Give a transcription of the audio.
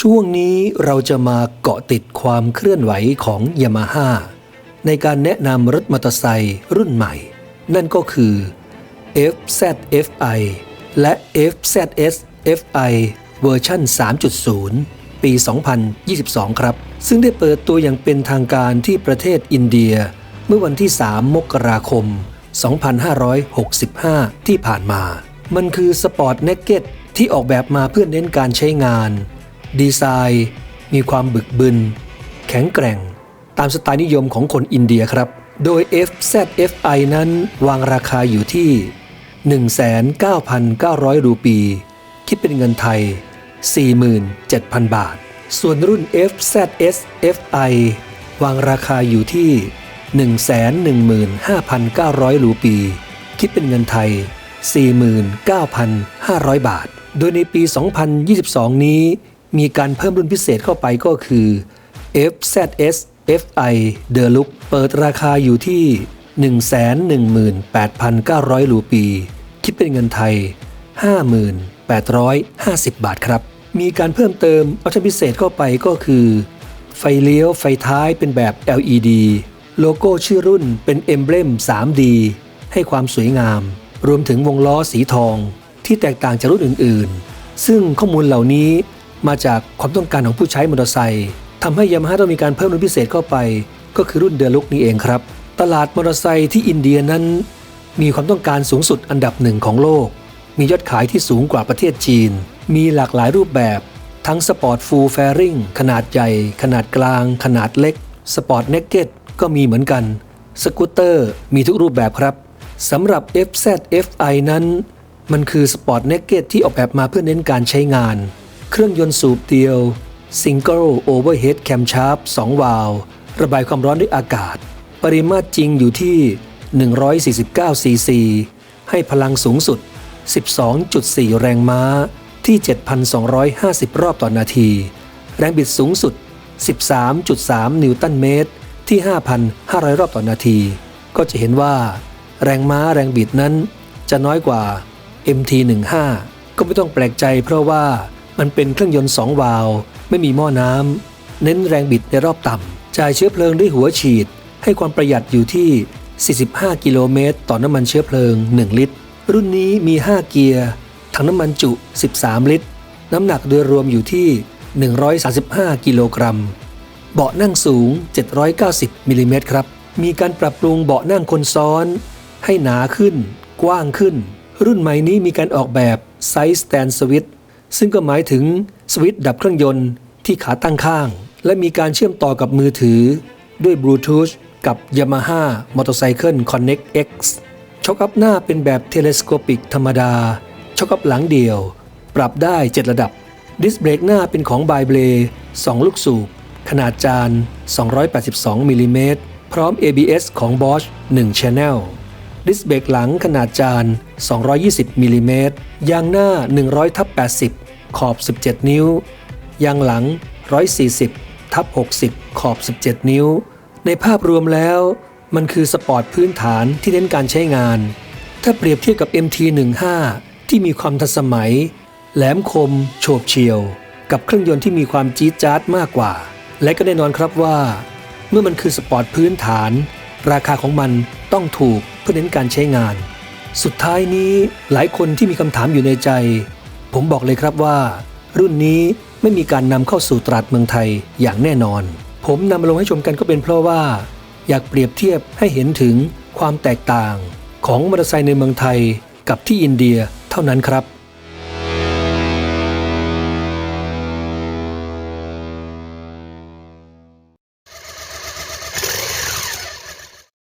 ช่วงนี้เราจะมาเกาะติดความเคลื่อนไหวของยามาฮ่าในการแนะนำรถมอเตอร์ไซค์รุ่นใหม่ นั่นก็คือ FZFI และ FZS FI เวอร์ชัน3.0 ปี 2022 ครับ ซึ่งได้เปิดตัวอย่างเป็นทางการที่ประเทศอินเดีย เมื่อวันที่ 3 มกราคม 2565 ที่ผ่านมา มันคือสปอร์ตเนกเก็ตที่ออกแบบมาเพื่อเน้นการใช้งาน ดีไซน์ มีความบึกบึน แข็งแกร่ง ตามสไตล์นิยมของคนอินเดียครับ โดย FZFI นั้นวางราคาอยู่ที่ 19,900 รูปี คิดเป็นเงินไทย 47,000 บาท ส่วนรุ่น FZS FI วางราคาอยู่ที่ 115,900 รูปี คิดเป็นเงินไทย 49,500 บาท โดยในปี 2022 นี้ มีการเพิ่มรุ่นพิเศษเข้าไปก็คือ FZS FI The Look เปิดราคาอยู่ที่ 118,900 รูปี คิดเป็นเงินไทย 5850 บาทครับ มีการเพิ่มเติมออปชั่นพิเศษเข้าไปก็คือ ไฟเลี้ยวไฟท้ายเป็นแบบ LED โลโก้ชื่อรุ่นเป็นเอ็มเบลม 3D ให้ความสวยงาม รวมถึงวงล้อสีทองที่แตกต่างจากรุ่นอื่น ๆ ซึ่งข้อมูลเหล่านี้ มาจากความต้องการของผู้ใช้มอเตอร์ไซค์ทำให้ยามาฮ่าต้องมีการเพิ่มรุ่นพิเศษเข้าไป ก็คือรุ่นเดลุกนี้เองครับ ตลาดมอเตอร์ไซค์ที่อินเดียนั้น มีความต้องการสูงสุดอันดับหนึ่งของโลก มียอดขายที่สูงกว่าประเทศจีน มีหลากหลายรูปแบบ ทั้งสปอร์ตฟูลแฟริงขนาดใหญ่ ขนาดกลาง ขนาดเล็กสปอร์ตเน็กเก็ตก็มีเหมือนกัน สกูตเตอร์มีทุกรูปแบบครับสำหรับ FZFI นั้น มันคือสปอร์ตเน็กเก็ตที่ออกแบบมาเพื่อเน้นการใช้งาน เครื่องยนต์สูบเดียว Single Overhead Camshaft 2 วาล์วระบายความร้อนด้วยอากาศ ปริมาตรจริงอยู่ที่ 149 ซีซี ให้พลังสูงสุด 12.4 แรงม้าที่ 7,250 รอบต่อนาที แรงบิดสูงสุด 13.3 นิวตันเมตร ที่ 5,500 รอบต่อนาที ก็จะเห็นว่า แรงม้าแรงบิดนั้นจะน้อยกว่า MT15 ก็ไม่ต้องแปลกใจเพราะว่า มันเป็นเครื่องยนต์2วาล์วไม่มีหม้อน้ำ เน้นแรงบิดในรอบต่ำจ่ายเชื้อเพลิงด้วยหัวฉีด ให้ความประหยัดอยู่ที่ 45 กิโลเมตร ต่อน้ำมันเชื้อเพลิง 1 ลิตร รุ่นนี้มี 5 เกียร์ ถังน้ำมันจุ 13 ลิตร น้ำหนักโดยรวมอยู่ที่ 135 กิโลกรัม เบาะนั่งสูง 790มิลลิเมตรครับ มีการปรับปรุงเบาะนั่งคนซ้อน ให้หนาขึ้น กว้างขึ้น รุ่นใหม่นี้มีการออกแบบไซส์สแตนสวิต ซึ่งก็หมายถึงสวิตช์ดับเครื่องยนต์ที่ขาตั้งข้าง และมีการเชื่อมต่อกับมือถือ ด้วยบลูทูธกับ Yamaha Motorcycle Connect X ช็อคอัพหน้าเป็นแบบเทเลสโคปิกธรรมดา ช็อคอัพหลังเดียว ปรับได้ 7 ระดับ ดิสเบรกหน้าเป็นของบายเบล2ลูกสูบ ขนาดจาน 282มิลลิเมตรพร้อม ABS ของ Bosch 1 Channel ดิสเบรกหลังขนาดจาน 220มิลลิเมตรยางหน้า 100ทับ80 ขอบ 17 นิ้ว ยางหลัง 140ทับ60 ขอบ 17 นิ้ว ในภาพรวมแล้ว มันคือสปอร์ตพื้นฐานที่เน้นการใช้งาน ถ้าเปรียบเทียบกับ MT15 ที่มีความทันสมัย แหลมคม โฉบเฉียว กับเครื่องยนต์ที่มีความจี๊ดจ๊าดมากกว่า และก็แน่นอนครับว่า เมื่อมันคือสปอร์ตพื้นฐาน ราคาของมันต้องถูก พื่อเน้นการใช้งาน สุดท้ายนี้หลายคนที่มีคำถามอยู่ในใจ ผมบอกเลยครับว่า รุ่นนี้ไม่มีการนำเข้าสู่ตลาดเมืองไทยอย่างแน่นอน ผมนำมาลงให้ชมกันก็เป็นเพราะว่า อยากเปรียบเทียบให้เห็นถึงความแตกต่างของมอเตอร์ไซค์ในเมืองไทยกับที่อินเดียเท่านั้นครับ